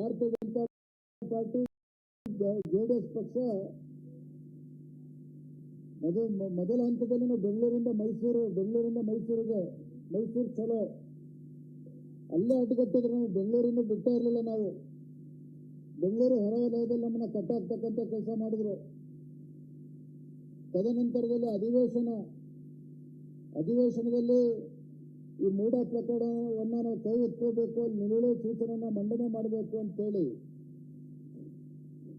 ಭಾರತೀಯ Janata party JDS ಪಕ್ಷ ಮೊದಲ ಮೊದಲ ಹಂತದಲ್ಲಿ ನಾವು ಬೆಂಗಳೂರಿಂದ ಮೈಸೂರು, ಬೆಂಗಳೂರಿಂದ ಮೈಸೂರಿಗೆ, ಮೈಸೂರು ಚಲೋ. ಅಲ್ಲೇ ಅಡ್ಡಗಟ್ಟಿದ್ರೆ ನಾವು ಬೆಂಗಳೂರಿಂದ ಬಿಡ್ತಾ ಇರಲಿಲ್ಲ ನಾವು. ಬೆಂಗಳೂರು ಹೊರವಲಯದಲ್ಲಿ ನಮ್ಮನ್ನ ಕಟ್ಟಾಕ್ತಕ್ಕಂಥ ಕೆಲಸ ಮಾಡಿದ್ರು. ತದನಂತರದಲ್ಲಿ ಅಧಿವೇಶನ, ಅಧಿವೇಶನದಲ್ಲಿ ಈ ಮೂಢ ಪ್ರಕರಣವನ್ನ ನಾವು ಕೈ ಎತ್ಕೋಬೇಕು ನಿಲುವಳಿ ಸೂಚನೆಯನ್ನ ಮಂಡನೆ ಮಾಡಬೇಕು ಅಂತೇಳಿ.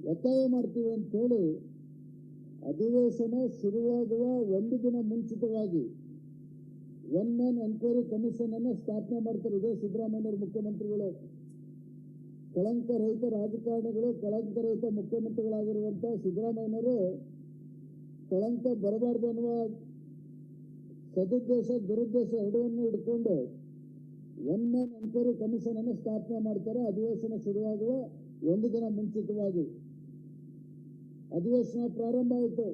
ಒತ್ತಾಯ ಮಾಡ್ತೀವಿ ಅಂತೇಳಿ ಅಧಿವೇಶನ ಶುರುವಾಗುವ ಒಂದು ದಿನ ಮುಂಚಿತವಾಗಿ ಒನ್ ಮ್ಯಾನ್ ಎನ್ಕ್ವೈರಿ ಕಮಿಷನ್ ಅನ್ನ ಸ್ಥಾಪನೆ ಮಾಡ್ತಾರೆ ಇದೇ ಸಿದ್ದರಾಮಯ್ಯವರು ಮುಖ್ಯಮಂತ್ರಿಗಳು. ಕಳಂಕರಹಿತ ರಾಜಕಾರಣಿಗಳು ಕಳಂಕರಹಿತ ಮುಖ್ಯಮಂತ್ರಿಗಳಾಗಿರುವಂತಹ ಸಿದ್ದರಾಮಯ್ಯನವರು ಕಳಂಕ ಬರಬಾರ್ದು ಅನ್ನುವ ಸದುದ್ದೇಶ, ದುರುದ್ದೇಶ ಎರಡನ್ನೂ ಇಟ್ಕೊಂಡು ಒನ್ ಮ್ಯಾನ್ ಎನ್ಕ್ವೈರಿ ಕಮಿಷನ್ ಅನ್ನು ಸ್ಥಾಪನೆ ಮಾಡ್ತಾರೆ. ಅಧಿವೇಶನ ಶುರುವಾಗುವ ಒಂದು ದಿನ ಮುಂಚಿತವಾಗಿ. ಅಧಿವೇಶನ ಪ್ರಾರಂಭ ಆಯಿತು.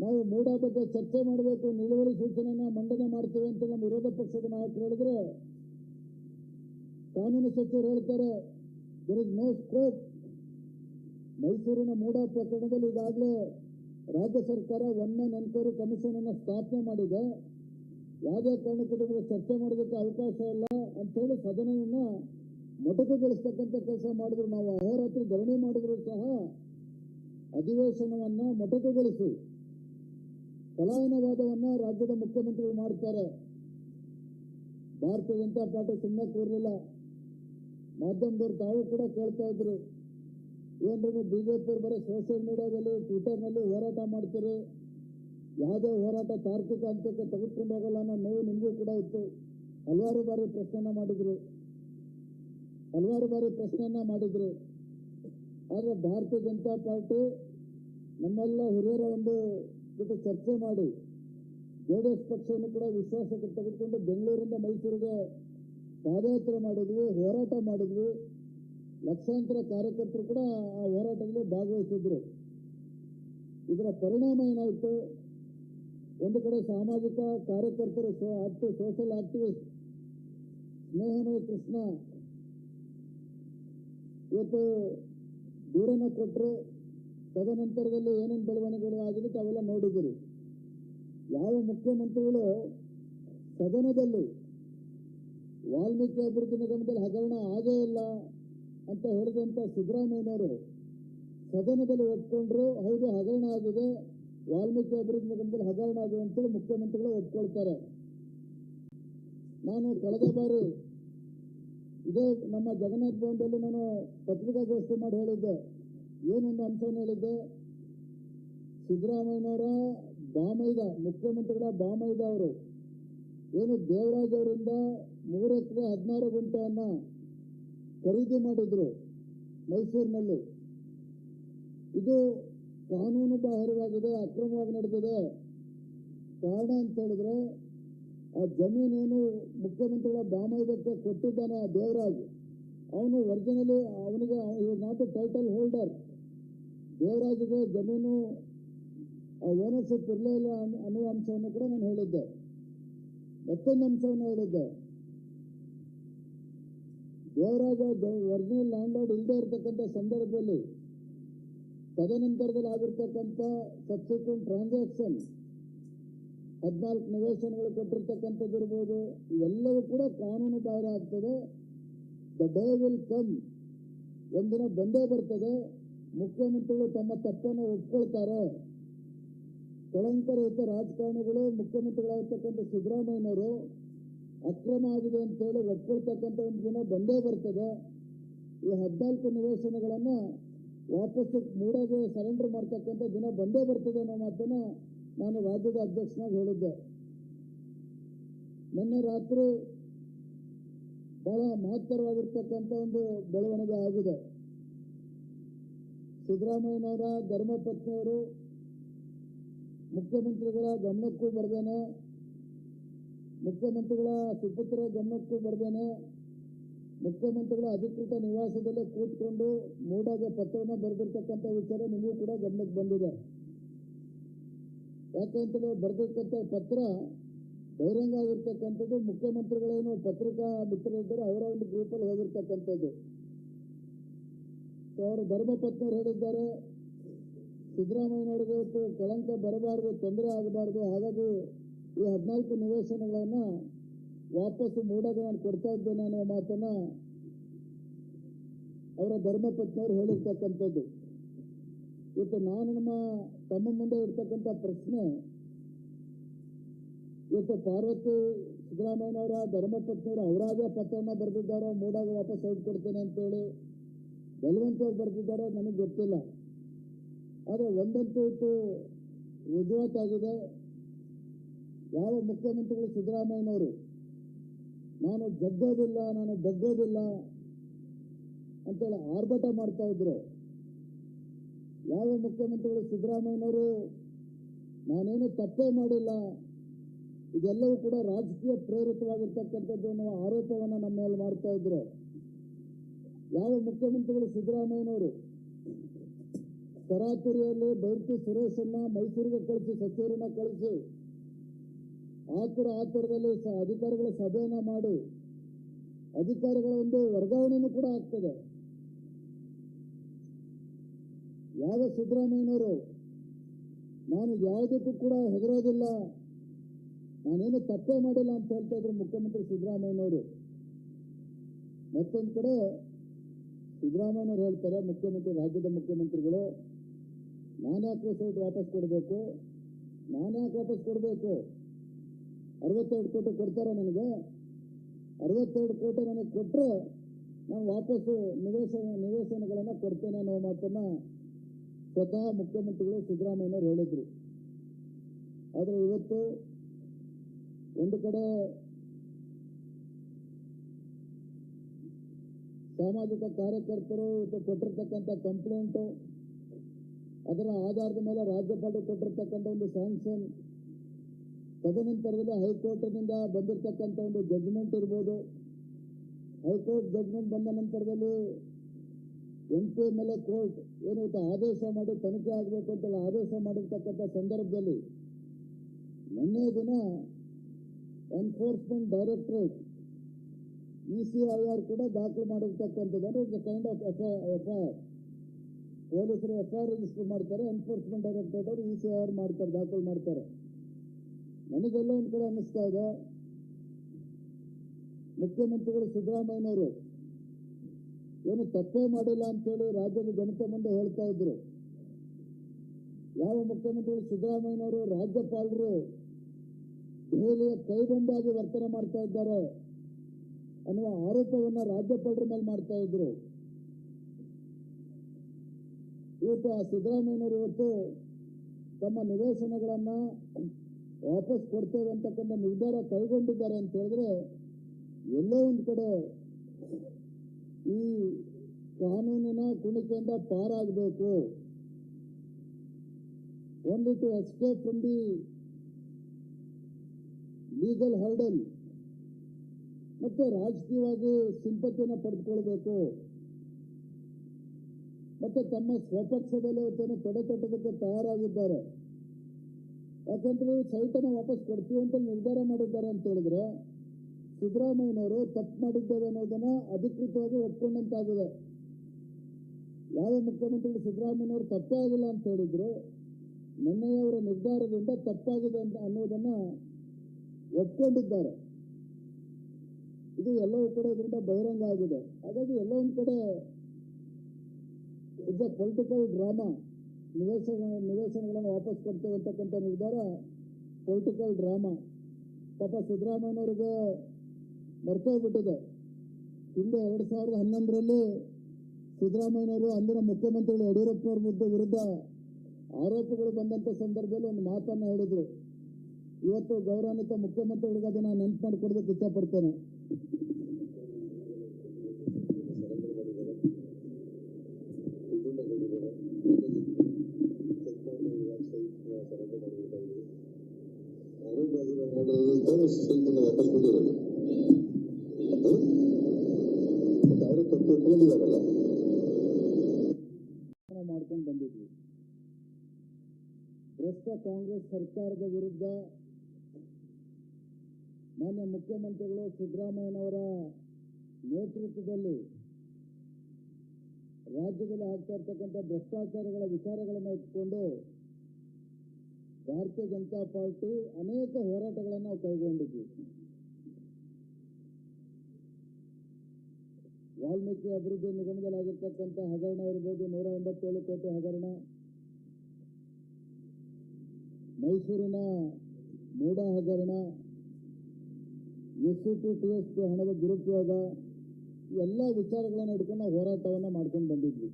ನಾವು ಮೂಡ ಬಗ್ಗೆ ಚರ್ಚೆ ಮಾಡಬೇಕು. ನಿಲುವಳಿ ಸೂಚನೆಯನ್ನ ಮಂಡನೆ ಮಾಡ್ತೇವೆ ಅಂತ ನಮ್ಮ ವಿರೋಧ ಪಕ್ಷದ ನಾಯಕರು ಹೇಳಿದ್ರೆ ಕಾನೂನು ಸಚಿವರು ಹೇಳ್ತಾರೆ ದರ್ ಇಸ್ ನೋ ಸ್ಕೋಪ್ ಮೈಸೂರಿನ ಮೂಡ ಪ್ರಕರಣದಲ್ಲಿ ಈಗಾಗಲೇ ರಾಜ್ಯ ಸರ್ಕಾರ ಒಮ್ಮೆ ನೆನಪರು ಕಮಿಷನ್ ಅನ್ನ ಸ್ಥಾಪನೆ ಮಾಡಿದೆ. ಯಾವುದೇ ಕಾರಣಕ್ಕೂ ಚರ್ಚೆ ಮಾಡೋದಕ್ಕೆ ಅವಕಾಶ ಇಲ್ಲ ಅಂತೇಳಿ ಸದನವನ್ನ ಮೊಟಕುಗೊಳಿಸ್ತಕ್ಕಂಥ ಕೆಲಸ ಮಾಡಿದ್ರು. ನಾವು ಅಹೋರಾತ್ರಿ ಧರಣಿ ಮಾಡಿದ್ರು ಸಹ ಅಧಿವೇಶನವನ್ನ ಮೊಟಕುಗೊಳಿಸಿ ಪಲಾಯನವಾದವನ್ನ ರಾಜ್ಯದ ಮುಖ್ಯಮಂತ್ರಿಗಳು ಮಾಡ್ತಾರೆ. ಭಾರತೀಯ ಜನತಾ ಪಾರ್ಟಿ ಸುಮ್ಮನೆ ಕೂರಲಿಲ್ಲ. ಮಾಧ್ಯಮದವರು ತಾವು ಕೂಡ ಕೇಳ್ತಾ ಇದ್ರು. ನೀವು ಬಿಜೆಪಿ ಬರೀ ಸೋಷಿಯಲ್ ಮೀಡಿಯಾದಲ್ಲಿ ಟ್ವಿಟರ್ನಲ್ಲಿ ಹೋರಾಟ ಮಾಡ್ತೀರಿ? ಯಾವುದೇ ಹೋರಾಟ ತಾರ್ಕಿಕ ಹಂತಕ್ಕೆ ತೆಗೆದುಕೊಂಡು ಹೋಗಲ್ಲ ಅನ್ನೋ ನೋವು ನಿಮಗೂ ಕೂಡ ಇತ್ತು. ಹಲವಾರು ಬಾರಿ ಪ್ರಶ್ನೆನ ಮಾಡಿದ್ರು. ಹಲವಾರು ಬಾರಿ ಪ್ರಶ್ನೆಯನ್ನ ಮಾಡಿದ್ರು. ಆದರೆ ಭಾರತೀಯ ಜನತಾ ಪಾರ್ಟಿ ನಮ್ಮೆಲ್ಲ ಹಿರಿಯರ ಒಂದು ಜೊತೆ ಚರ್ಚೆ ಮಾಡಿ ಜೆಡಿಎಸ್ ಪಕ್ಷವನ್ನು ಕೂಡ ವಿಶ್ವಾಸಕ್ಕೆ ತೆಗೆದುಕೊಂಡು ಬೆಂಗಳೂರಿಂದ ಮೈಸೂರಿಗೆ ಪಾದಯಾತ್ರೆ ಮಾಡಿದ್ವಿ, ಹೋರಾಟ ಮಾಡಿದ್ವಿ. ಲಕ್ಷಾಂತರ ಕಾರ್ಯಕರ್ತರು ಕೂಡ ಆ ಹೋರಾಟದಲ್ಲಿ ಭಾಗವಹಿಸಿದ್ರು. ಇದರ ಪರಿಣಾಮ ಏನಾಯಿತು ಒಂದು ಕಡೆ ಸಾಮಾಜಿಕ ಕಾರ್ಯಕರ್ತರು ಸೋಷಿಯಲ್ ಆಕ್ಟಿವಿಸ್ಟ್ ಸ್ನೇಹಮಯ ಕೃಷ್ಣ ಇವತ್ತು ದೂರನ ಕೊಟ್ಟರು ತದನಂತರದಲ್ಲಿ ಏನೇನು ಬೆಳವಣಿಗೆಗಳು ಆಗಿದೆ ತಾವೆಲ್ಲ ನೋಡಿದ್ರು ಯಾವ ಮುಖ್ಯಮಂತ್ರಿಗಳು ಸದನದಲ್ಲಿ ವಾಲ್ಮೀಕಿ ಅಭಿವೃದ್ಧಿ ನಿಗಮದಲ್ಲಿ ಹಗರಣ ಆಗೇ ಇಲ್ಲ. ಅಂತ ಹೇಳಿದಂತ ಸಿದ್ದರಾಮಯ್ಯನವರು ಸದನದಲ್ಲಿ ಒಪ್ಕೊಂಡ್ರು, ಹೌದು, ಹಗರಣ ಆಗಿದೆ. ವಾಲ್ಮೀಕಿ ಅಭಿವೃದ್ಧಿ ನಿಗಮದಲ್ಲಿ ಹಗರಣ ಆಗಿದೆ ಅಂತೇಳಿ ಮುಖ್ಯಮಂತ್ರಿಗಳು ಒಪ್ಕೊಳ್ತಾರೆ. ನಾನು ಕಳೆದ ಬಾರಿ ಇದೇ ನಮ್ಮ ಜಗನ್ನಾಥ್ ಭವನದಲ್ಲಿ ನಾನು ಪತ್ರಿಕಾಗೋಷ್ಠಿ ಮಾಡಿ ಹೇಳಿದ್ದೆ. ಏನೊಂದು ಅಂಶ ಹೇಳಿದ್ದೆ? ಸಿದ್ದರಾಮಯ್ಯನವರ ಬಾಮೈದ, ಮುಖ್ಯಮಂತ್ರಿಗಳ ಬಾಮೈದ ಅವರು, ಏನು ದೇವರಾಜ್ ಅವರಿಂದ ಮೂರು ಎಕರೆ ಹದಿನಾರು ಗುಂಟೆಯನ್ನ ಖರೀದಿ ಮಾಡಿದ್ರು ಮೈಸೂರಿನಲ್ಲಿ. ಇದು ಕಾನೂನು ಬಾಹಿರವಾಗಿದೆ, ಅಕ್ರಮವಾಗಿ ನಡೆದಿದೆ. ಕಾರಣ ಅಂತ ಹೇಳಿದ್ರೆ, ಆ ಜಮೀನೇನು ಮುಖ್ಯಮಂತ್ರಿಗಳ ಬಾಮೈದಕ್ಕೆ ಕೊಟ್ಟಿದ್ದಾನೆ ಆ ದೇವರಾಜ್. ಅವನು ಒರಿಜಿನಲಿ ಅವನಿಗೆ ನಾಟ್ ಟೈಟಲ್ ಹೋಲ್ಡರ್ ದೇವರಾಜ್ಗೆ ಜಮೀನು ಓನರ್ಶಿಪ್ ಇರಲೇ ಇಲ್ಲ ಅನ್- ಅನ್ನುವ ಅಂಶವನ್ನು ಕೂಡ ನಾನು ಹೇಳಿದ್ದೆ. ಮತ್ತೊಂದು ಅಂಶವನ್ನು ಹೇಳಿದ್ದೆ. ದೇವರಾಜ ಒರಿಜಿನಲ್ ಲ್ಯಾಂಡ್ ಲಾರ್ಡ್ ಇಲ್ಲದೆ ಇರತಕ್ಕಂಥ ಸಂದರ್ಭದಲ್ಲಿ ತದನಂತರದಲ್ಲಿ ಆಗಿರ್ತಕ್ಕಂಥ ಸಬ್ಸಿಕ್ವೆಂಟ್ ಟ್ರಾನ್ಸಾಕ್ಷನ್ ಹದಿನಾಲ್ಕು ನಿವೇಶನಗಳು ಕೊಟ್ಟಿರ್ತಕ್ಕಂಥದ್ದು ಇರ್ಬೋದು, ಇವೆಲ್ಲವೂ ಕೂಡ ಕಾನೂನು ಬಾಹಿರ ಆಗ್ತದೆ. ದ ಡೇ ವಿಲ್ ಕಮ್ ಒಂದಿನ ಬಂದೇ ಬರ್ತದೆ. ಮುಖ್ಯಮಂತ್ರಿಗಳು ತಮ್ಮ ತಪ್ಪನ್ನು ಒಪ್ಕೊಳ್ತಾರೆ. ಕಳಂಕರಹಿತ ರಾಜಕಾರಣಿಗಳು ಮುಖ್ಯಮಂತ್ರಿಗಳಾಗಿರ್ತಕ್ಕಂಥ ಸಿದ್ದರಾಮಯ್ಯನವರು ಅಕ್ರಮ ಆಗಿದೆ ಅಂತ ಹೇಳಿ ಒಪ್ಕೊಳ್ತಕ್ಕಂಥ ಒಂದು ದಿನ ಬಂದೇ ಬರ್ತದೆ. ಈ ಹದಿನಾಲ್ಕು ನಿವೇಶನಗಳನ್ನ ವಾಪಸ್ಸು ಮೂಡಾಗೆ ಸರೆಂಡರ್ ಮಾಡ್ತಕ್ಕಂಥ ದಿನ ಬಂದೇ ಬರ್ತದೆ ಅನ್ನೋ ಮಾತನ್ನ ನಾನು ರಾಜ್ಯದ ಅಧ್ಯಕ್ಷನಾಗಿ ಹೇಳಿದ್ದೆ. ನಿನ್ನೆ ರಾತ್ರಿ ಬಹಳ ಮಹತ್ತರವಾಗಿರ್ತಕ್ಕಂಥ ಒಂದು ಬೆಳವಣಿಗೆ ಆಗಿದೆ. ಸಿದ್ದರಾಮಯ್ಯನವರ ಧರ್ಮಪತ್ನಿಯವರು ಮುಖ್ಯಮಂತ್ರಿಗಳ ಗಮನಕ್ಕೂ ಬರ್ದೇನೆ ಮುಖ್ಯಮಂತ್ರಿಗಳ ಸುಪುತ್ರ ಗಮನಕ್ಕೆ ಬರ್ದೇನೆ ಮುಖ್ಯಮಂತ್ರಿಗಳ ಅಧಿಕೃತ ನಿವಾಸದಲ್ಲೇ ಕೂತ್ಕೊಂಡು ಮೂಡಾಗೆ ಪತ್ರವನ್ನು ಬರೆದಿರ್ತಕ್ಕಂಥ ವಿಚಾರ ನಿಮಗೂ ಕೂಡ ಗಮನಕ್ಕೆ ಬಂದಿದೆ. ಯಾಕಂತೇಳಿ ಬರೆದಿರ್ತಕ್ಕಂಥ ಪತ್ರ ಬಹಿರಂಗ ಆಗಿರ್ತಕ್ಕಂಥದ್ದು ಮುಖ್ಯಮಂತ್ರಿಗಳೇನು ಪತ್ರಿಕಾ ಮಿತ್ರರಿದ್ದರೆ ಅವರ ಒಂದು ಗ್ರೂಪಲ್ಲಿ ಹೋಗಿರ್ತಕ್ಕಂಥದ್ದು. ಅವರು ಧರ್ಮಪತ್ನಿಯರು ಹೇಳಿದ್ದಾರೆ, ಸಿದ್ದರಾಮಯ್ಯನವರಿಗೆ ಕಳಂಕ ಬರಬಾರದು, ತೊಂದರೆ ಆಗಬಾರದು, ಹಾಗಾಗಿ ಈ ಹದಿನಾಲ್ಕು ನಿವೇಶನಗಳನ್ನು ವಾಪಸ್ಸು ಮೂಡೋದು ನಾನು ಕೊಡ್ತಾ ಇದ್ದೇನೆ ಅನ್ನೋ ಮಾತನ್ನ ಅವರ ಧರ್ಮಪತ್ನಿಯವರು ಹೇಳಿರ್ತಕ್ಕಂಥದ್ದು. ಇವತ್ತು ನಾನು ನಮ್ಮ ತಮ್ಮ ಮುಂದೆ ಇರ್ತಕ್ಕಂಥ ಪ್ರಶ್ನೆ, ಇವತ್ತು ಪಾರ್ವತಿ ಸಿದ್ದರಾಮಯ್ಯನವರ ಧರ್ಮಪತ್ನಿಯವರು ಅವರಾಗೇ ಪತ್ರವನ್ನು ಬರೆದಿದ್ದಾರೆ, ಮೂಡಾಗ ವಾಪಸ್ ಕೊಡ್ತೇನೆ ಅಂತೇಳಿ ಬಲವಂತವಾಗಿ ಬರೆದಿದ್ದಾರೆ ನನಗೆ ಗೊತ್ತಿಲ್ಲ. ಆದರೆ ಒಂದಂತೂ ಇವತ್ತು ರುಜುವಾತಾಗಿದೆ ಯಾವ ಮುಖ್ಯಮಂತ್ರಿಗಳು ಸಿದ್ದರಾಮಯ್ಯನವರು? ನಾನು ಜಗ್ಗೋದಿಲ್ಲ, ನಾನು ಬಗ್ಗೋದಿಲ್ಲ ಅಂತೇಳಿ ಆರ್ಭಟ ಮಾಡ್ತಾ ಇದ್ರು. ಯಾವ ಮುಖ್ಯಮಂತ್ರಿಗಳು ಸಿದ್ದರಾಮಯ್ಯನವರು? ನಾನೇನು ತಪ್ಪೇ ಮಾಡಿಲ್ಲ. ಇದೆಲ್ಲವೂ ಕೂಡ ರಾಜಕೀಯ ಪ್ರೇರಿತವಾಗಿರ್ತಕ್ಕಂಥದ್ದು ಅನ್ನುವ ಆರೋಪವನ್ನು ನಮ್ಮ ಮೇಲೆ ಮಾಡ್ತಾ ಇದ್ರು. ಯಾವ ಮುಖ್ಯಮಂತ್ರಿಗಳು ಸಿದ್ದರಾಮಯ್ಯನವರು? ತರಾತುರಿಯಲ್ಲಿ ಬೈರ್ತಿ ಸುರೇಶನ್ನ ಮೈಸೂರಿಗೆ ಕಳಿಸಿ ಸಚಿವರನ್ನ ಕಳಿಸಿ. ಆತುರ ಆತುರದಲ್ಲಿ ಅಧಿಕಾರಿಗಳ ಸಭೆಯನ್ನ ಮಾಡಿ. ಅಧಿಕಾರಿಗಳ ಒಂದು ವರ್ಗಾವಣೆಯೂ ಕೂಡ ಆಗ್ತದೆ. ಯಾವ ಸಿದ್ದರಾಮಯ್ಯನವರು, ನಾನು ಯಾವುದಕ್ಕೂ ಕೂಡ ಹೆದರೋದಿಲ್ಲ. ನಾನೇನು ತಪ್ಪೇ ಮಾಡಿಲ್ಲ ಅಂತ ಹೇಳ್ತಾ ಇದ್ರು ಮುಖ್ಯಮಂತ್ರಿ ಸಿದ್ದರಾಮಯ್ಯನವರು. ಮತ್ತೊಂದು ಕಡೆ ಸಿದ್ದರಾಮಯ್ಯನವರು ಹೇಳ್ತಾರೆ, ಮುಖ್ಯಮಂತ್ರಿ, ರಾಜ್ಯದ ಮುಖ್ಯಮಂತ್ರಿಗಳು, ನಾನ್ಯಾಕೆ ಸೈಟ್ ವಾಪಸ್ ಕೊಡಬೇಕು, ನಾನ್ಯಾಕೆ ವಾಪಸ್ ಕೊಡಬೇಕು. ಅರವತ್ತೆರಡು ಕೋಟಿ ಕೊಡ್ತಾರೆ ನನಗೆ. ಅರವತ್ತೆರಡು ಕೋಟಿ ನನಗೆ ಕೊಟ್ಟರೆ ನಾನು ವಾಪಸ್ಸು ನಿವೇಶನ ನಿವೇಶನಗಳನ್ನು ಕೊಡ್ತೇನೆ ಅನ್ನೋ ಮಾತನ್ನು ಸ್ವತಃ ಮುಖ್ಯಮಂತ್ರಿಗಳು ಸಿದ್ದರಾಮಯ್ಯನವರು ಹೇಳಿದ್ರು. ಆದರೆ ಇವತ್ತು ಒಂದು ಕಡೆ ಸಾಮಾಜಿಕ ಕಾರ್ಯಕರ್ತರು ಕೊಟ್ಟಿರ್ತಕ್ಕಂಥ ಕಂಪ್ಲೇಂಟು ಅದರ ಆಧಾರದ ಮೇಲೆ ರಾಜ್ಯಪಾಲರು ಕೊಟ್ಟಿರ್ತಕ್ಕಂಥ ಒಂದು ಸ್ಯಾಂಕ್ಷನ್ ತದನಂತರದಲ್ಲಿ ಹೈಕೋರ್ಟ್ನಿಂದ ಬಂದಿರತಕ್ಕಂಥ ಒಂದು ಜಡ್ಜ್ಮೆಂಟ್ ಇರ್ಬೋದು. ಹೈಕೋರ್ಟ್ ಜಡ್ಜ್ಮೆಂಟ್ ಬಂದ ನಂತರದಲ್ಲಿ M P L A court ಏನು ಆದೇಶ ಮಾಡಿ ತನಿಖೆ ಆಗಬೇಕು ಅಂತ ಆದೇಶ ಮಾಡಿರ್ತಕ್ಕಂಥ ಸಂದರ್ಭದಲ್ಲಿ ನಿನ್ನೆ ದಿನ enforcement directorate E C I R ಕೂಡ ದಾಖಲು ಮಾಡಿರ್ತಕ್ಕಂಥದ್ದು. It's kind of F F I R ಪೊಲೀಸರು ಎಫ್ ಆರ್ ರಿಜಿಸ್ಟರ್ ಮಾಡ್ತಾರೆ ಎನ್ಫೋರ್ಸ್ಮೆಂಟ್ ಡೈರೆಕ್ಟರೇಟ್ ಅವರು ಇ ಸಿ ಐ ಆರ್ ಮಾಡ್ತಾರೆ, ದಾಖಲು ಮಾಡ್ತಾರೆ. ನನಗೆಲ್ಲ ಒಂದು ಕಡೆ ಅನ್ನಿಸ್ತಾ ಇದೆ. ಮುಖ್ಯಮಂತ್ರಿಗಳು ಸಿದ್ದರಾಮಯ್ಯನವರು, ಏನು ತಪ್ಪೇ ಮಾಡಿಲ್ಲ ಅಂತೇಳಿ ರಾಜ್ಯದ ಜನತೆ ಮುಂದೆ ಹೇಳ್ತಾ ಇದ್ರು. ಯಾವ ಮುಖ್ಯಮಂತ್ರಿಗಳು ಸಿದ್ದರಾಮಯ್ಯನವರು ರಾಜ್ಯಪಾಲರು ದೆಹಲಿಯ ಕೈಗೊಂಡಾಗಿ ವರ್ತನೆ ಮಾಡ್ತಾ ಇದ್ದಾರೆ ಅನ್ನುವ ಆರೋಪವನ್ನ ರಾಜ್ಯಪಾಲರ ಮೇಲೆ ಮಾಡ್ತಾ ಇದ್ರು. ಇವತ್ತು ಆ ಸಿದ್ದರಾಮಯ್ಯನವರು ಇವತ್ತು ತಮ್ಮ ನಿವೇಶನಗಳನ್ನ ವಾಪಸ್ ಕೊಡ್ತೇವೆ ಅಂತಕ್ಕಂಥ ನಿರ್ಧಾರ ಕೈಗೊಂಡಿದ್ದಾರೆ ಅಂತ ಹೇಳಿದ್ರೆ, ಎಲ್ಲೋ ಒಂದು ಕಡೆ ಈ ಕಾನೂನಿನ ಕುಣಿಕೆಯಿಂದ ಪಾರಾಗಬೇಕು. ಒಂದು to escape from the legal hurdle, ಮತ್ತೆ ರಾಜಕೀಯವಾಗಿ ಸಿಂಪತಿಯನ್ನು ಪಡೆದುಕೊಳ್ಬೇಕು. ಮತ್ತೆ ತಮ್ಮ ಸ್ವಪಕ್ಷದಲ್ಲಿ ತಡೆ ತಟ್ಟದಕ್ಕೆ ತಯಾರಾಗಿದ್ದಾರೆ. ಯಾಕಂದ್ರೆ ಸೈಟನ್ನು ವಾಪಸ್ ಕೊಡ್ತೀವಿ ಅಂತ ನಿರ್ಧಾರ ಮಾಡಿದ್ದಾರೆ ಅಂತ ಹೇಳಿದ್ರೆ ಸಿದ್ದರಾಮಯ್ಯನವರು ತಪ್ಪು ಮಾಡಿದ್ದೇವೆ ಅನ್ನೋದನ್ನ ಅಧಿಕೃತವಾಗಿ ಒಪ್ಕೊಂಡಂತಾಗಿದೆ. ಯಾವ ಮುಖ್ಯಮಂತ್ರಿಗಳು ಸಿದ್ದರಾಮಯ್ಯನವರು ತಪ್ಪೇ ಆಗಿಲ್ಲ ಅಂತ ಹೇಳಿದ್ರು. ನಿನ್ನೆಯವರ ನಿರ್ಧಾರದಿಂದ ತಪ್ಪಾಗಿದೆ ಅಂತ ಅನ್ನೋದನ್ನ ಒಪ್ಕೊಂಡಿದ್ದಾರೆ. ಇದು ಎಲ್ಲವೂ ಕಡೆ ಇದರಿಂದ ಬಹಿರಂಗ ಆಗಿದೆ. ಹಾಗಾಗಿ ಎಲ್ಲ ಒಂದು ಕಡೆ ಇದ್ದ ಪೊಲಿಟಿಕಲ್ ಡ್ರಾಮಾ ನಿವೇಶನ ನಿವೇಶನಗಳನ್ನು ವಾಪಸ್ ಕೊಡ್ತೇವೆ ಅಂತಕ್ಕಂಥ ನಿರ್ಧಾರ ಪೊಲಿಟಿಕಲ್ ಡ್ರಾಮಾ ಪಾಪ ಸಿದ್ದರಾಮಯ್ಯನವ್ರಿಗೆ ಮರ್ತೋಗ್ಬಿಟ್ಟಿದೆ ಹಿಂದೆ ಎರಡು ಸಾವಿರದ ಹನ್ನೊಂದರಲ್ಲಿ ಸಿದ್ದರಾಮಯ್ಯನವರು ಅಂದಿನ ಮುಖ್ಯಮಂತ್ರಿಗಳು ಯಡಿಯೂರಪ್ಪನವ್ರ ಮುದ್ದೆ ವಿರುದ್ಧ ಆರೋಪಗಳು ಬಂದಂಥ ಸಂದರ್ಭದಲ್ಲಿ ಒಂದು ಮಾತನ್ನು ಹೇಳಿದ್ರು. ಇವತ್ತು ಗೌರವಾನ್ವಿತ ಮುಖ್ಯಮಂತ್ರಿಗಳಿಗೆ ಅದನ್ನು ನೆನಪು ಮಾಡಿಕೊಡೋದಕ್ಕೆ ಇಷ್ಟಪಡ್ತೇನೆ. ಭ್ರಷ್ಟ ಕಾಂಗ್ರೆಸ್ ಸರ್ಕಾರದ ವಿರುದ್ಧ ಮಾನ್ಯ ಮುಖ್ಯಮಂತ್ರಿಗಳು ಸಿದ್ದರಾಮಯ್ಯನವರ ನೇತೃತ್ವದಲ್ಲಿ ರಾಜ್ಯದಲ್ಲಿ ಆಗ್ತಾ ಇರ್ತಕ್ಕಂಥ ಭ್ರಷ್ಟಾಚಾರಗಳ ವಿಚಾರಗಳನ್ನು ಇಟ್ಕೊಂಡು ಭಾರತೀಯ ಜನತಾ ಪಾರ್ಟಿ ಅನೇಕ ಹೋರಾಟಗಳನ್ನು ನಾವು ಕೈಗೊಂಡಿದ್ವಿ ವಾಲ್ಮೀಕಿ ಅಭಿವೃದ್ಧಿ ನಿಗಮದಲ್ಲಾಗಿರ್ತಕ್ಕಂಥ ಹಗರಣ ಇರ್ಬೋದು ನೂರ ಎಂಬತ್ತೇಳು ಕೋಟಿ ಹಗರಣ. ಮೈಸೂರಿನ ಮೂಡ ಹಗರಣ, ಎಸ್ ಟು ಟಿ ಎಸ್ ಹಣದ ದುರುಪಯೋಗ ಎಲ್ಲ ವಿಚಾರಗಳನ್ನು ಹಿಡ್ಕೊಂಡು ನಾವು ಹೋರಾಟವನ್ನು ಮಾಡ್ಕೊಂಡು ಬಂದಿದ್ವಿ.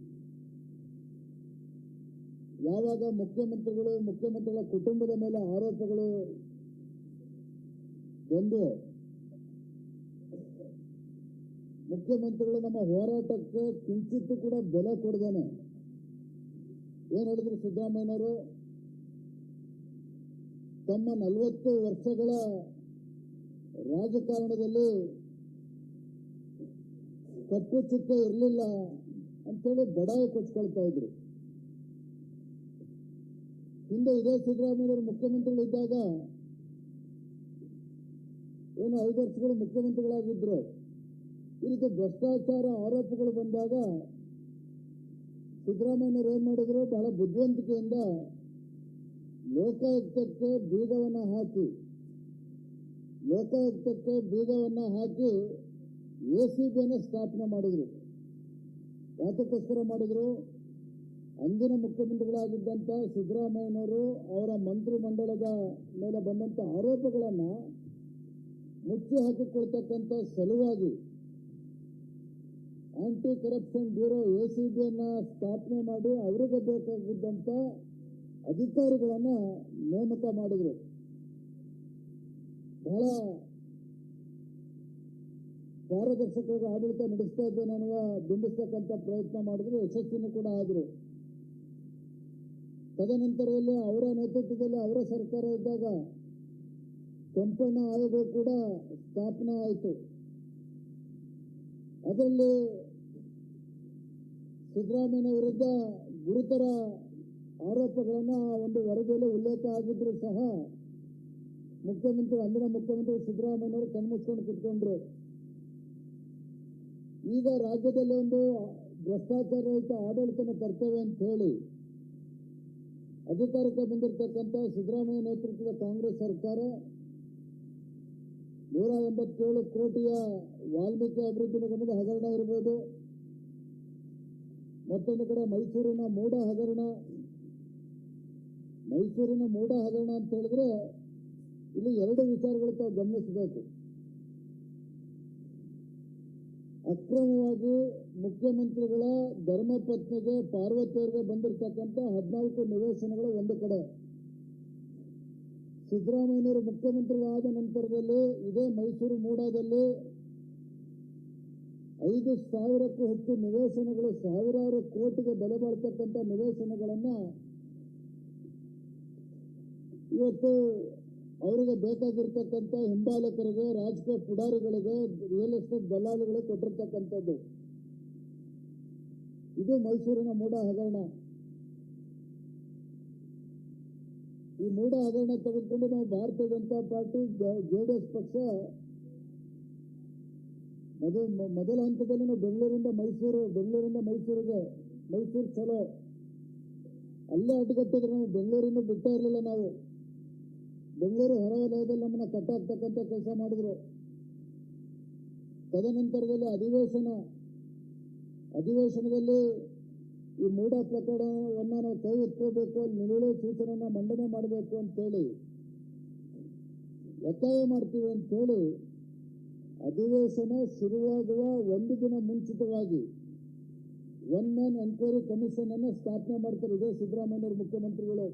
ಯಾವಾಗ ಮುಖ್ಯಮಂತ್ರಿಗಳು, ಮುಖ್ಯಮಂತ್ರಿಗಳ ಕುಟುಂಬದ ಮೇಲೆ ಆರೋಪಗಳು? ಬಂದು ಮುಖ್ಯಮಂತ್ರಿಗಳು ನಮ್ಮ ಹೋರಾಟಕ್ಕೆ ಕಿಂಚಿತ್ತು ಕೂಡ ಬೆಲೆ ಕೊಡ್ದಾನೆ. ಏನ್ ಹೇಳಿದ್ರು ಸಿದ್ದರಾಮಯ್ಯನವರು? ತಮ್ಮ ನಲವತ್ತು ವರ್ಷಗಳ ರಾಜಕಾರಣದಲ್ಲಿ ಕಪ್ಪು ಚುಕ್ಕ ಇರಲಿಲ್ಲ ಅಂತೇಳಿ ಬಡಾಯ ಕೊಚ್ಕೊಳ್ತಾ ಇದ್ರು. ಹಿಂದೆ ಇದೇ ಸಿದ್ದರಾಮಯ್ಯವರು ಮುಖ್ಯಮಂತ್ರಿಗಳಿದ್ದಾಗ ಏನು ಐದು ವರ್ಷಗಳು ಮುಖ್ಯಮಂತ್ರಿಗಳಾಗಿದ್ರು. ಈ ರೀತಿ ಭ್ರಷ್ಟಾಚಾರ ಆರೋಪಗಳು ಬಂದಾಗ ಸಿದ್ದರಾಮಯ್ಯವರು ಏನ್ ಮಾಡಿದ್ರು? ಬಹಳ ಬುದ್ಧಿವಂತಿಕೆಯಿಂದ ಲೋಕಾಯುಕ್ತಕ್ಕೆ ಬೀಗವನ್ನ ಹಾಕಿ, ಲೋಕಾಯುಕ್ತಕ್ಕೆ ಬೀಗವನ್ನ ಹಾಕಿ ಎ ಸಿ ಬಿಯನ್ನು ಸ್ಥಾಪನೆ ಮಾಡಿದ್ರು. ಯಾತಕ್ಕೋಸ್ಕರ ಮಾಡಿದ್ರು? ಅಂದಿನ ಮುಖ್ಯಮಂತ್ರಿಗಳಾಗಿದ್ದಂತ ಸಿದ್ದರಾಮಯ್ಯನವರು ಅವರ ಮಂತ್ರಿಮಂಡಲದ ಮೇಲೆ ಬಂದಂತ ಆರೋಪಗಳನ್ನ ಮುಚ್ಚಿ ಹಾಕಿಕೊಳ್ತಕ್ಕಂಥ ಸಲುವಾಗಿ ಆಂಟಿ ಕರಪ್ಷನ್ ಬ್ಯೂರೋ ಬಿಯನ್ನ ಸ್ಥಾಪನೆ ಮಾಡಿ ಅವರಿಗೆ ಬೇಕಾಗಿದ್ದಂತ ಅಧಿಕಾರಿಗಳನ್ನ ನೇಮಕ ಮಾಡಿದ್ರು. ಬಹಳ ಪಾರದರ್ಶಕವಾಗಿ ಆಡಳಿತ ನಡೆಸ್ತಾ ಇದ್ದೇನೆ ಅನ್ನುವ ಬಿಂಬಿಸ್ತಕ್ಕಂಥ ಪ್ರಯತ್ನ ಮಾಡಿದ್ರು, ಯಶಸ್ವಿನೂ ಕೂಡ ಆದ್ರು. ತದನಂತರದಲ್ಲಿ ಅವರ ನೇತೃತ್ವದಲ್ಲಿ ಅವರ ಸರ್ಕಾರ ಇದ್ದಾಗ ಕೆಂಪಣ್ಣ ಆಯೋಗ ಕೂಡ ಸ್ಥಾಪನೆ ಆಯಿತು. ಅದರಲ್ಲಿ ಸಿದ್ದರಾಮಯ್ಯ ವಿರುದ್ಧ ಗುರುತರ ಆರೋಪಗಳನ್ನ ಒಂದು ವರದಿಯಲ್ಲಿ ಉಲ್ಲೇಖ ಆಗಿದ್ರು ಸಹ ಮುಖ್ಯಮಂತ್ರಿ ಅಂದಿನ ಮುಖ್ಯಮಂತ್ರಿ ಸಿದ್ದರಾಮಯ್ಯವರು ಕಣ್ಮುಚ್ಕೊಂಡು ಕುತ್ಕೊಂಡ್ರು. ಈಗ ರಾಜ್ಯದಲ್ಲಿ ಒಂದು ಭ್ರಷ್ಟಾಚಾರ ರಹಿತ ಆಡಳಿತನ ಕರ್ತವ್ಯ ಅಂತ ಹೇಳಿ ಅಧಿಕಾರಕ್ಕೆ ಬಂದಿರತಕ್ಕಂಥ ಸಿದ್ದರಾಮಯ್ಯ ನೇತೃತ್ವದ ಕಾಂಗ್ರೆಸ್ ಸರ್ಕಾರ ನೂರ ಎಂಬತ್ತೇಳು ಕೋಟಿಯ ವಾಲ್ಮೀಕಿ ಅಭಿವೃದ್ಧಿ ನಿಗಮದ ಹಗರಣ ಇರಬಹುದು ಮತ್ತೊಂದು ಕಡೆ ಮೈಸೂರಿನ ಮೂಡ ಹಗರಣ. ಮೈಸೂರಿನ ಮೂಡ ಹಗರಣ ಅಂತ ಹೇಳಿದ್ರೆ ಇಲ್ಲಿ ಎರಡು ವಿಚಾರಗಳು ತಾವು ಗಮನಿಸಬೇಕು. ಅಕ್ರಮವಾಗಿ ಮುಖ್ಯಮಂತ್ರಿಗಳ ಧರ್ಮಪತ್ನಿಗೆ ಪಾರ್ವತಿಯವರಿಗೆ ಬಂದಿರತಕ್ಕಂಥ ಹದಿನಾಲ್ಕು ನಿವೇಶನಗಳು ಒಂದು ಕಡೆ. ಸಿದ್ದರಾಮಯ್ಯನವರು ಮುಖ್ಯಮಂತ್ರಿಗಳಾದ ನಂತರದಲ್ಲಿ, ಇದೇ ಮೈಸೂರು ಮೂಡಾದಲ್ಲಿ ಐದು ಸಾವಿರಕ್ಕೂ ಹೆಚ್ಚು ನಿವೇಶನಗಳು ಸಾವಿರಾರು ಕೋಟಿಗೆ ಬೆಲೆ ಬಾಳ್ತಕ್ಕಂಥ ನಿವೇಶನಗಳನ್ನು ಇವತ್ತು ಅವರಿಗೆ ಬೇಕಾಗಿರ್ತಕ್ಕಂಥ ಹಿಂಬಾಲಕರಿಗೆ, ರಾಜಕೀಯ ಪುಡಾರಿಗಳಿಗೆ ರಿಯಲ್ ಎಸ್ಟೇಟ್ ದಲ್ಲಾಳಿಗಳಿಗೆ ಕೊಟ್ಟಿರ್ತಕ್ಕಂಥದ್ದು. ಇದು ಮೈಸೂರಿನ ಮೂಡ ಹಗರಣ. ಈ ಮೂಡ ಹಗರಣ ತೆಗೆದುಕೊಂಡು ನಾವು ಭಾರತೀಯ ಜನತಾ ಪಾರ್ಟಿ ಎಸ್ ಪಕ್ಷ ಮೊದಲ ಹಂತದಲ್ಲಿ ನಾವು ಬೆಂಗಳೂರಿಂದ ಮೈಸೂರು, ಬೆಂಗಳೂರಿಂದ ಮೈಸೂರಿಗೆ, ಮೈಸೂರು ಚಲೋ ಅಲ್ಲೇ ಅಡ್ಡಗಟ್ಟಿದ್ರೆ ನಾವು ಬೆಂಗಳೂರಿಂದ ಬಿಡ್ತಾ ಇರಲಿಲ್ಲ ನಾವು. ಬೆಂಗಳೂರು ಹೊರವಲಯದಲ್ಲಿ ನಮ್ಮನ್ನ ಕಟ್ಟಾಕ್ತಕ್ಕಂಥ ಕೆಲಸ ಮಾಡಿದ್ರು. ತದನಂತರದಲ್ಲಿ ಅಧಿವೇಶನ, ಅಧಿವೇಶನದಲ್ಲಿ ಈ ಮೂಢ ಪ್ರಕರಣವನ್ನ ನಾವು ಕೈ ಎತ್ಕೋಬೇಕು ನಿಲುವಳಿ ಸೂಚನೆಯನ್ನ ಮಂಡನೆ ಮಾಡಬೇಕು ಅಂತೇಳಿ, ಒತ್ತಾಯ ಮಾಡ್ತೀವಿ ಅಂತ ಹೇಳಿ ಅಧಿವೇಶನ ಶುರುವಾಗುವ ಒಂದು ದಿನ ಮುಂಚಿತವಾಗಿ ಒನ್ ಮ್ಯಾನ್ ಎನ್ಕ್ವೈರಿ ಕಮಿಷನ್ ಅನ್ನು ಸ್ಥಾಪನೆ ಮಾಡ್ತಾರೆ ಇದೇ ಸಿದ್ದರಾಮಯ್ಯವರು ಮುಖ್ಯಮಂತ್ರಿಗಳು.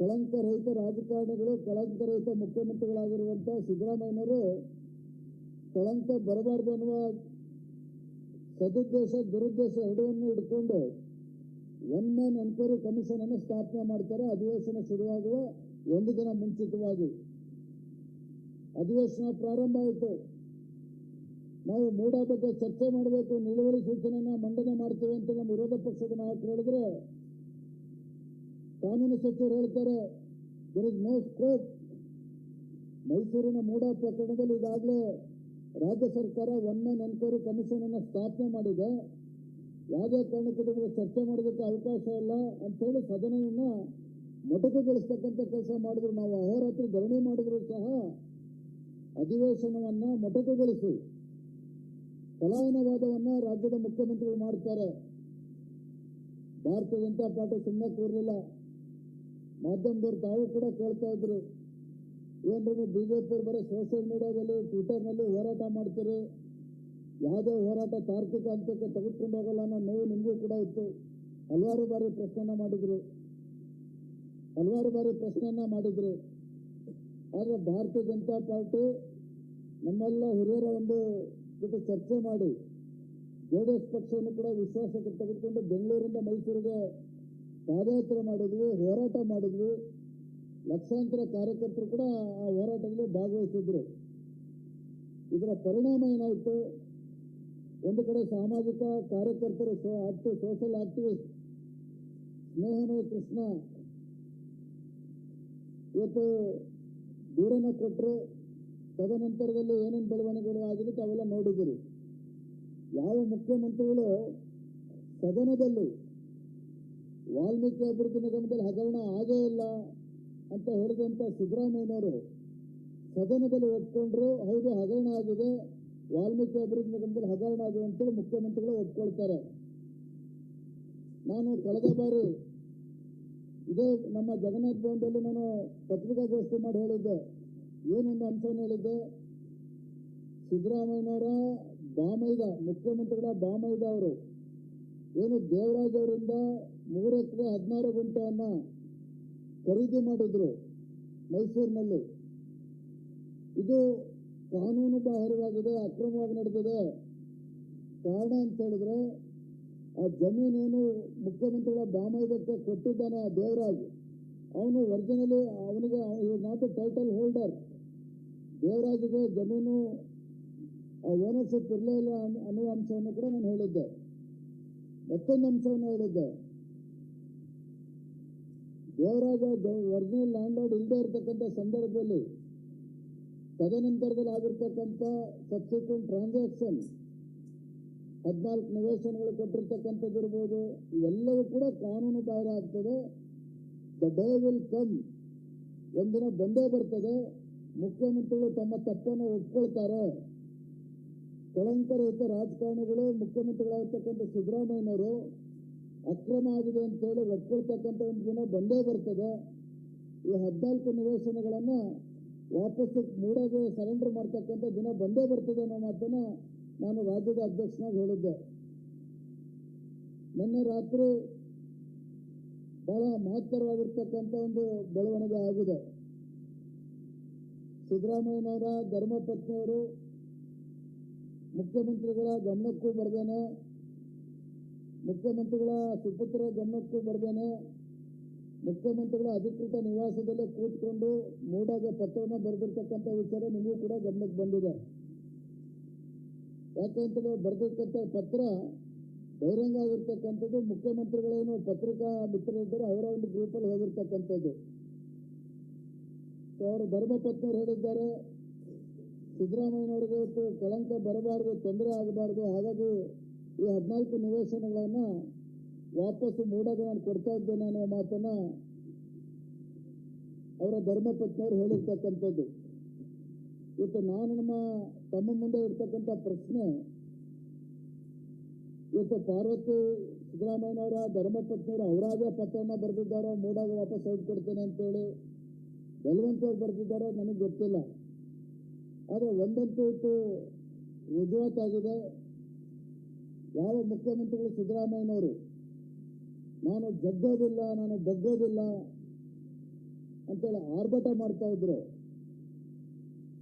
ಕಳಂಕ ರಹಿತ ರಾಜಕಾರಣಿಗಳು, ಕಳಂಕ ರಹಿತ ಮುಖ್ಯಮಂತ್ರಿಗಳಾಗಿರುವಂತಹ ಸಿದ್ದರಾಮಯ್ಯನವರು ಕಳಂಕ ಬರಬಾರದು ಅನ್ನುವ ಸದುದ್ದೇಶ, ದುರುದ್ದೇಶ ಎರಡನ್ನು ಇಟ್ಕೊಂಡು ಒನ್ ಮ್ಯಾನ್ ಎನ್ಕ್ವೈರಿ ಕಮಿಷನ್ ಅನ್ನು ಸ್ಥಾಪನೆ ಮಾಡ್ತಾರೆ. ಅಧಿವೇಶನ ಶುರುವಾಗುವ ಒಂದು ದಿನ ಮುಂಚಿತವಾಗಿ. ಅಧಿವೇಶನ ಪ್ರಾರಂಭ ಆಯಿತು. ನಾವು ಮೂಡ ಬಗ್ಗೆ ಚರ್ಚೆ ಮಾಡಬೇಕು. ನಿಲುವಳಿ ಸೂಚನೆಯನ್ನು ಮಂಡನೆ ಮಾಡ್ತೇವೆ ಅಂತ ನಮ್ಮ ವಿರೋಧ ಪಕ್ಷದ ನಾಯಕರು ಹೇಳಿದ್ರೆ ಕಾನೂನು ಸಚಿವರು ಹೇಳ್ತಾರೆ ದರ್ ಇಸ್ ನೋ ಸ್ಕೋಪ್ ಮೈಸೂರಿನ ಮೂಡ ಪ್ರಕರಣದಲ್ಲಿ ಈಗಾಗಲೇ ರಾಜ್ಯ ಸರ್ಕಾರ ಒನ್ ಮ್ಯಾನ್ ಎನ್ಕ್ವೈರಿ ಕಮಿಷನ್ ಅನ್ನು ಸ್ಥಾಪನೆ ಮಾಡಿದೆ. ಯಾವುದೇ ಕಾರಣಕ್ಕೂ ಚರ್ಚೆ ಮಾಡೋದಕ್ಕೆ ಅವಕಾಶ ಇಲ್ಲ ಅಂತೇಳಿ ಸದನವನ್ನ ಮೊಟಕುಗೊಳಿಸ್ತಕ್ಕಂಥ ಕೆಲಸ ಮಾಡಿದ್ರು. ನಾವು ಅಹೋರಾತ್ರಿ ಧರಣಿ ಮಾಡಿದ್ರು ಸಹ ಅಧಿವೇಶನವನ್ನು ಮೊಟಕುಗೊಳಿಸಿ ಪಲಾಯನವಾದವನ್ನ ರಾಜ್ಯದ ಮುಖ್ಯಮಂತ್ರಿಗಳು ಮಾಡ್ತಾರೆ. ಭಾರತೀಯ ಜನತಾ ಪಾರ್ಟಿ ಸುಮ್ಮನೆ ಕೂರಲಿಲ್ಲ. ಮಾಧ್ಯಮದವ್ರು ತಾವು ಕೂಡ ಕೇಳ್ತಾ ಇದ್ರು. ಏನ್ರಿ ನೀವು ಬಿಜೆಪಿ ಬರೀ ಸೋಷಿಯಲ್ ಮೀಡಿಯಾದಲ್ಲಿ ಟ್ವಿಟರ್ನಲ್ಲಿ ಹೋರಾಟ ಮಾಡ್ತೀರಿ? ಯಾವುದೇ ಹೋರಾಟ ತಾರ್ಕಿಕ ಹಂತಕ್ಕೆ ತೆಗೆದುಕೊಂಡು ಹೋಗಲ್ಲ ಅನ್ನೋ ನೋವು ನಿಮಗೂ ಕೂಡ ಇತ್ತು. ಹಲವಾರು ಬಾರಿ ಪ್ರಶ್ನೆನ ಮಾಡಿದ್ರು. ಹಲವಾರು ಬಾರಿ ಪ್ರಶ್ನೆಯನ್ನ ಮಾಡಿದ್ರು. ಆದರೆ ಭಾರತೀಯ ಜನತಾ ಪಾರ್ಟಿ ನಮ್ಮೆಲ್ಲ ಹಿರಿಯರ ಒಂದು ಜೊತೆ ಚರ್ಚೆ ಮಾಡಿ ಜೆಡಿಎಸ್ ಪಕ್ಷವನ್ನು ಕೂಡ ವಿಶ್ವಾಸಕ್ಕೆ ತೆಗೆದುಕೊಂಡು ಬೆಂಗಳೂರಿಂದ ಮೈಸೂರಿಗೆ ಪಾದಯಾತ್ರೆ ಮಾಡಿದ್ವಿ, ಹೋರಾಟ ಮಾಡಿದ್ವಿ. ಲಕ್ಷಾಂತರ ಕಾರ್ಯಕರ್ತರು ಕೂಡ ಆ ಹೋರಾಟದಲ್ಲಿ ಭಾಗವಹಿಸಿದ್ರು. ಇದರ ಪರಿಣಾಮ ಏನಾಯಿತು? ಒಂದು ಕಡೆ ಸಾಮಾಜಿಕ ಕಾರ್ಯಕರ್ತರು ಸೋಷಿಯಲ್ ಆಕ್ಟಿವಿಸ್ಟ್ ಸ್ನೇಹನೇ ಕೃಷ್ಣ ಇವತ್ತು ದೂರನ ಕೊಟ್ಟರು ತದನಂತರದಲ್ಲಿ ಏನೇನು ಬೆಳವಣಿಗೆಗಳು ಆಗಿದೆ ಅವೆಲ್ಲ ನೋಡಿದ್ರು ಯಾವ ಮುಖ್ಯಮಂತ್ರಿಗಳು ಸದನದಲ್ಲಿ ವಾಲ್ಮೀಕಿ ಅಭಿವೃದ್ಧಿ ನಿಗಮದಲ್ಲಿ ಹಗರಣ ಆಗೇ ಇಲ್ಲ ಅಂತ ಹೇಳಿದಂತ ಸಿದ್ದರಾಮಯ್ಯನವರು ಸದನದಲ್ಲಿ ಒಪ್ಕೊಂಡ್ರು, ಹೌದು, ಹಗರಣ ಆಗಿದೆ. ವಾಲ್ಮೀಕಿ ಅಭಿವೃದ್ಧಿ ನಿಗಮದಲ್ಲಿ ಹಗರಣ ಆಗಿದೆ ಅಂತೇಳಿ ಮುಖ್ಯಮಂತ್ರಿಗಳು ಒಪ್ಕೊಳ್ತಾರೆ. ನಾನು ಕಳೆದ ಬಾರಿ ಇದೇ ನಮ್ಮ ಜಗನ್ನಾಥ ಭವನದಲ್ಲಿ ನಾನು ಪತ್ರಿಕಾಗೋಷ್ಠಿ ಮಾಡಿ ಹೇಳಿದ್ದೆ. ಏನೊಂದು ಅಂಶವನ್ನು ಹೇಳಿದ್ದೆ? ಸಿದ್ದರಾಮಯ್ಯನವರ ಬಾಮೈದ, ಮುಖ್ಯಮಂತ್ರಿಗಳ ಬಾಮೈದ ಅವರು, ಏನು ದೇವರಾಜ್ ಅವರಿಂದ ಮೂರು ಎಕರೆ ಹದಿನಾರು ಗುಂಟೆಯನ್ನ ಖರೀದಿ ಮಾಡಿದ್ರು ಮೈಸೂರಿನಲ್ಲಿ. ಇದು ಕಾನೂನು ಬಾಹಿರವಾಗಿದೆ, ಅಕ್ರಮವಾಗಿ ನಡೆದಿದೆ. ಕಾರಣ ಅಂತ ಹೇಳಿದ್ರೆ, ಆ ಜಮೀನೇನು ಮುಖ್ಯಮಂತ್ರಿಗಳ ಬಾಮೈದಕ್ಕೆ ಕೊಟ್ಟಿದ್ದಾನೆ ಆ ದೇವರಾಜ್. ಅವನು ಒರಿಜಿನಲಿ ಅವನಿಗೆ ನಾಟ್ ಟೈಟಲ್ ಹೋಲ್ಡರ್ ದೇವರಾಜ್ಗೆ ಜಮೀನು ಓನರ್ಶಿಪ್ ಇರಲೇ ಇಲ್ಲ ಅನ್- ಅನ್ನುವ ಅಂಶವನ್ನು ಕೂಡ ನಾನು ಹೇಳಿದ್ದೆ. ಮತ್ತೊಂದು ಅಂಶವನ್ನು ಹೇಳಿದ್ದೆ. ದೇವರಾಜ ಒರಿಜಿನಲ್ ಲ್ಯಾಂಡ್ ಲಾರ್ಡ್ ಇಲ್ಲದೆ ಇರತಕ್ಕಂಥ ಸಂದರ್ಭದಲ್ಲಿ ತದನಂತರದಲ್ಲಿ ಆಗಿರ್ತಕ್ಕಂಥ ಸಬ್ಸಿಕ್ವೆಂಟ್ ಟ್ರಾನ್ಸಾಕ್ಷನ್ ಹದಿನಾಲ್ಕು ನಿವೇಶನಗಳು ಕೊಟ್ಟಿರ್ತಕ್ಕಂಥದ್ದು ಇರ್ಬೋದು, ಇವೆಲ್ಲವೂ ಕೂಡ ಕಾನೂನು ಬಾಹಿರ ಆಗ್ತದೆ. ದ ಡೇ ವಿಲ್ ಕಮ್ ಒಂದಿನ ಬಂದೇ ಬರ್ತದೆ. ಮುಖ್ಯಮಂತ್ರಿಗಳು ತಮ್ಮ ತಪ್ಪನ್ನು ಒಪ್ಕೊಳ್ತಾರೆ. ಕಳಂಕರಹಿತ ರಾಜಕಾರಣಿಗಳು ಮುಖ್ಯಮಂತ್ರಿಗಳಾಗಿರ್ತಕ್ಕಂಥ ಸಿದ್ದರಾಮಯ್ಯನವರು ಅಕ್ರಮ ಆಗಿದೆ ಅಂತ ಹೇಳಿ ಒಪ್ಕೊಳ್ತಕ್ಕಂಥ ಒಂದು ದಿನ ಬಂದೇ ಬರ್ತದೆ. ಈ ಹದಿನಾಲ್ಕು ನಿವೇಶನಗಳನ್ನ ವಾಪಸ್ ಮೂಡೋದು ಸರೆಂಡರ್ ಮಾಡ್ತಕ್ಕಂಥ ದಿನ ಬಂದೇ ಬರ್ತದೆ ಅನ್ನೋ ಮಾತನ್ನ ನಾನು ರಾಜ್ಯದ ಅಧ್ಯಕ್ಷನಾಗಿ ಹೇಳಿದ್ದೆ. ನಿನ್ನೆ ರಾತ್ರಿ ಬಹಳ ಮಹತ್ತರವಾಗಿರ್ತಕ್ಕಂಥ ಒಂದು ಬೆಳವಣಿಗೆ ಆಗಿದೆ. ಸಿದ್ದರಾಮಯ್ಯನವರ ಧರ್ಮಪತ್ನಿಯವರು ಮುಖ್ಯಮಂತ್ರಿಗಳ ಗಮನಕ್ಕೂ ಬರ್ದೇನೆ ಮುಖ್ಯಮಂತ್ರಿಗಳ ಸುಪುತ್ರ ಗಮನಕ್ಕೂ ಬರ್ದೇನೆ. ಮುಖ್ಯಮಂತ್ರಿಗಳ ಅಧಿಕೃತ ನಿವಾಸದಲ್ಲೇ ಕೂತ್ಕೊಂಡು ಮೂಡಾಗ ಪತ್ರವನ್ನು ಬರೆದಿರ್ತಕ್ಕಂಥ ವಿಚಾರ ನಿಮಗೂ ಕೂಡ ಗಮನಕ್ಕೆ ಬಂದಿದೆ. ಯಾಕಂತೇಳಿ ಬರೆದಿರ್ತಕ್ಕಂಥ ಪತ್ರ ಬಹಿರಂಗ ಆಗಿರ್ತಕ್ಕಂಥದ್ದು ಮುಖ್ಯಮಂತ್ರಿಗಳೇನು ಪತ್ರಿಕಾ ಮಿತ್ರರಿದ್ದರೆ ಅವರ ಒಂದು ಗ್ರೂಪಲ್ಲಿ ಹೋಗಿರ್ತಕ್ಕಂಥದ್ದು. ಅವರು ಧರ್ಮಪತ್ನಿಯವರು ಹೇಳಿದ್ದಾರೆ. ಸಿದ್ದರಾಮಯ್ಯನವರಿಗೆ ಕಳಂಕ ಬರಬಾರದು, ತೊಂದರೆ ಆಗಬಾರದು, ಹಾಗಾಗಿ ಈ ಹದಿನಾಲ್ಕು ನಿವೇಶನಗಳನ್ನ ವಾಪಸ್ಸು ಮೂಡಾಗೆ ನಾನು ಕೊಡ್ತಾ ಇದ್ದೇನೆ ಅನ್ನೋ ಮಾತನ್ನ ಅವರ ಧರ್ಮಪತ್ನಿಯವರು ಹೇಳಿರ್ತಕ್ಕಂಥದ್ದು. ಇವತ್ತು ನಾನು ನಮ್ಮ ತಮ್ಮ ಮುಂದೆ ಇರ್ತಕ್ಕಂಥ ಪ್ರಶ್ನೆ, ಇವತ್ತು ಪಾರ್ವತಿ ಸಿದ್ದರಾಮಯ್ಯನವರ ಧರ್ಮಪತ್ನಿಯವರು ಅವರಾಗೇ ಪತ್ರನ ಬರೆದಿದ್ದಾರೆ, ಮೂಡಾಗ ವಾಪಸ್ ಕೊಡ್ತೇನೆ ಅಂತೇಳಿ ಬಲವಂತವಾಗಿ ಬರೆದಿದ್ದಾರೆ ನನಗೆ ಗೊತ್ತಿಲ್ಲ. ಆದರೆ ಒಂದಂತೂ ಇವತ್ತು ರುಜುವಾತಾಗಿದೆ ಯಾವ ಮುಖ್ಯಮಂತ್ರಿಗಳು ಸಿದ್ದರಾಮಯ್ಯನವರು? ನಾನು ಜಗ್ಗೋದಿಲ್ಲ, ನಾನು ಬಗ್ಗೋದಿಲ್ಲ ಅಂತೇಳಿ ಆರ್ಭಟ ಮಾಡ್ತಾ ಇದ್ರು.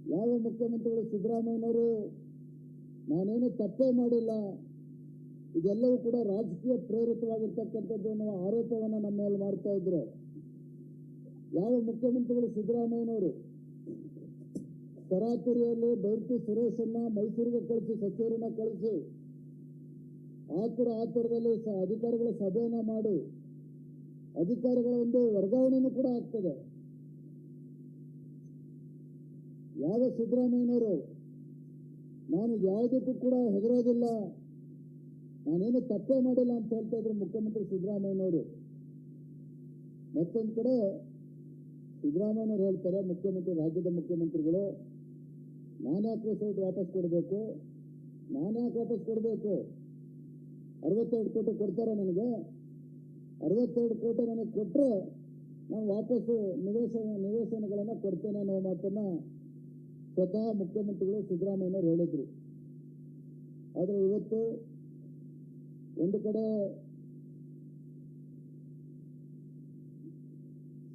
ಯಾವ ಮುಖ್ಯಮಂತ್ರಿಗಳು ಸಿದ್ದರಾಮಯ್ಯನವರು? ನಾನೇನು ತಪ್ಪೇ ಮಾಡಿಲ್ಲ. ಇದೆಲ್ಲವೂ ಕೂಡ ರಾಜಕೀಯ ಪ್ರೇರಿತವಾಗಿರ್ತಕ್ಕಂಥದ್ದು ಅನ್ನುವ ಆರೋಪವನ್ನು ನಮ್ಮ ಮೇಲೆ ಮಾಡ್ತಾ ಇದ್ರು. ಯಾವ ಮುಖ್ಯಮಂತ್ರಿಗಳು ಸಿದ್ದರಾಮಯ್ಯನವರು? ತರಾತುರಿಯಲ್ಲಿ ಬೈರ್ತಿ ಸುರೇಶನ್ನ ಮೈಸೂರಿಗೆ ಕಳಿಸಿ ಸಚಿವರನ್ನ ಕಳಿಸಿ ಆತುರ ಆತುರದಲ್ಲಿ ಅಧಿಕಾರಿಗಳ ಸಭೆಯನ್ನ ಮಾಡಿ. ಅಧಿಕಾರಿಗಳ ಒಂದು ವರ್ಗಾವಣೆನೂ ಕೂಡ ಆಗ್ತದೆ. ಯಾವ ಸಿದ್ದರಾಮಯ್ಯನವರು, ನಾನು ಯಾವುದಕ್ಕೂ ಕೂಡ ಹೆದರೋದಿಲ್ಲ. ನಾನೇನು ತಪ್ಪೇ ಮಾಡಿಲ್ಲ ಅಂತ ಹೇಳ್ತಾ ಇದ್ರು ಮುಖ್ಯಮಂತ್ರಿ ಸಿದ್ದರಾಮಯ್ಯನವರು. ಮತ್ತೊಂದು ಕಡೆ ಸಿದ್ದರಾಮಯ್ಯನವರು ಹೇಳ್ತಾರೆ, ಮುಖ್ಯಮಂತ್ರಿ, ರಾಜ್ಯದ ಮುಖ್ಯಮಂತ್ರಿಗಳು ನಾನ್ಯಾಕೆ ಸೈಟ್ ವಾಪಸ್ ಕೊಡಬೇಕು? ನಾನ್ಯಾಕೆ ವಾಪಸ್ ಕೊಡಬೇಕು? ಅರವತ್ತೆರಡು ಕೋಟಿ ಕೊಡ್ತಾರೆ ನನಗೆ. ಅರವತ್ತೆರಡು ಕೋಟಿ ನನಗೆ ಕೊಟ್ಟರೆ ನಾನು ವಾಪಸ್ಸು ನಿವೇಶನ ನಿವೇಶನಗಳನ್ನು ಕೊಡ್ತೇನೆ ಅನ್ನೋ ಮಾತನ್ನ ಸ್ವತಃ ಮುಖ್ಯಮಂತ್ರಿಗಳು ಸಿದ್ದರಾಮಯ್ಯನವರು ಹೇಳಿದ್ರು. ಆದರೆ ಇವತ್ತು ಒಂದು ಕಡೆ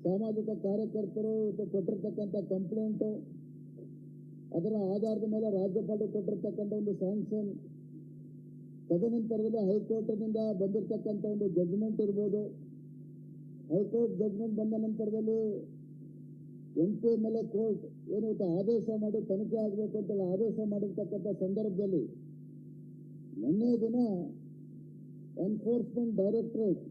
ಸಾಮಾಜಿಕ ಕಾರ್ಯಕರ್ತರು ಕೊಟ್ಟಿರ್ತಕ್ಕಂಥ ಕಂಪ್ಲೇಂಟು, ಅದರ ಆಧಾರದ ಮೇಲೆ ರಾಜ್ಯಪಾಲರು ಕೊಟ್ಟಿರ್ತಕ್ಕಂಥ ಒಂದು ಸ್ಯಾಂಕ್ಷನ್ ತದನಂತರದಲ್ಲಿ ಹೈಕೋರ್ಟ್ನಿಂದ ಬಂದಿರತಕ್ಕಂಥ ಒಂದು ಜಡ್ಜ್ಮೆಂಟ್ ಇರ್ಬೋದು. ಹೈಕೋರ್ಟ್ ಜಡ್ಜ್ಮೆಂಟ್ ಬಂದ ನಂತರದಲ್ಲಿ M P M L A court ಏನು ಆದೇಶ ಮಾಡಿ ತನಿಖೆ ಆಗಬೇಕು ಅಂತ ಆದೇಶ ಮಾಡಿರ್ತಕ್ಕಂಥ ಸಂದರ್ಭದಲ್ಲಿ ನಿನ್ನೆ ದಿನ ಎನ್ಫೋರ್ಸ್ಮೆಂಟ್ ಡೈರೆಕ್ಟರೇಟ್